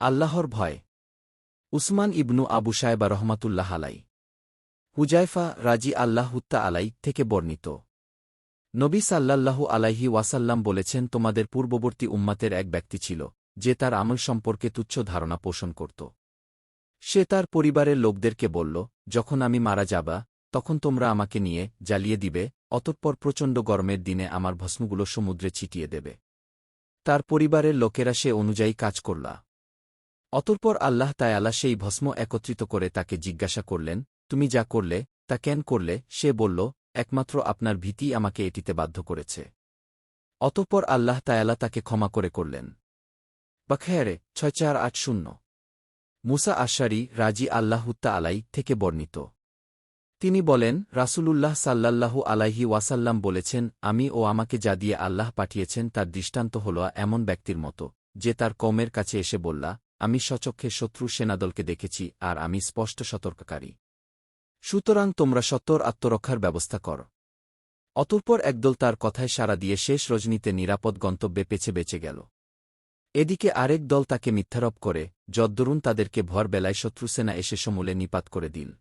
আল্লাহর ভয়। উসমান ইবনু আবু সাহেবা রহমাতুল্লাহ আলাই হুজাইফা রাজি আল্লাহ হুত্তা আলাই থেকে বর্ণিত। নবী সাল্লাল্লাহু আলাইহি ওয়াসাল্লাম বলেছেন, তোমাদের পূর্ববর্তী উম্মাতের এক ব্যক্তি ছিল, যে তার আমল সম্পর্কে তুচ্ছ ধারণা পোষণ করত। সে তার পরিবারের লোকদেরকে বলল, যখন আমি মারা যাবা, তখন তোমরা আমাকে নিয়ে জ্বালিয়ে দিবে, অতঃপর প্রচণ্ড গরমের দিনে আমার ভস্মগুলো সমুদ্রে ছিটিয়ে দেবে। তার পরিবারের লোকেরা সে অনুযায়ী কাজ করলা। অতঃপর আল্লাহ তায়ালা সেই ভস্ম একত্রিত করে তাকে জিজ্ঞাসা করলেন, তুমি যা করলে, তা কেন করলে? সে বলল, একমাত্র আপনার ভীতি আমাকে এটিতে বাধ্য করেছে। অতঃপর আল্লাহ তায়ালা তাকে ক্ষমা করে করলেন। বাখেয়ারে, ছয় চার আট শূন্য। মুসা আশারি রাজি আল্লাহুত্তা আলাই থেকে বর্ণিত। তিনি বলেন, রাসূলুল্লাহ সাল্লাল্লাহু আলাইহি ওয়াসাল্লাম বলেছেন, আমি ও আমাকে যা দিয়ে আল্লাহ পাঠিয়েছেন তার দৃষ্টান্ত হল এমন ব্যক্তির মতো, যে তার কমের কাছে এসে বললা আমি সচক্ষে শত্রু সেনাদলকে দেখেছি, আর আমি স্পষ্ট সতর্ককারী। সুতরাং তোমরা সত্তর আত্মরক্ষার ব্যবস্থা কর। অতঃপর একদল তার কথায় সাড়া দিয়ে শেষ রজনীতে নিরাপদ গন্তব্যে পেছে বেঁচে গেল। এদিকে আরেক দল তাকে মিথ্যারোপ করে, যদ্দরুন তাদেরকে ভরবেলায় শত্রুসেনা এসে সমূলে নিপাত করে দিল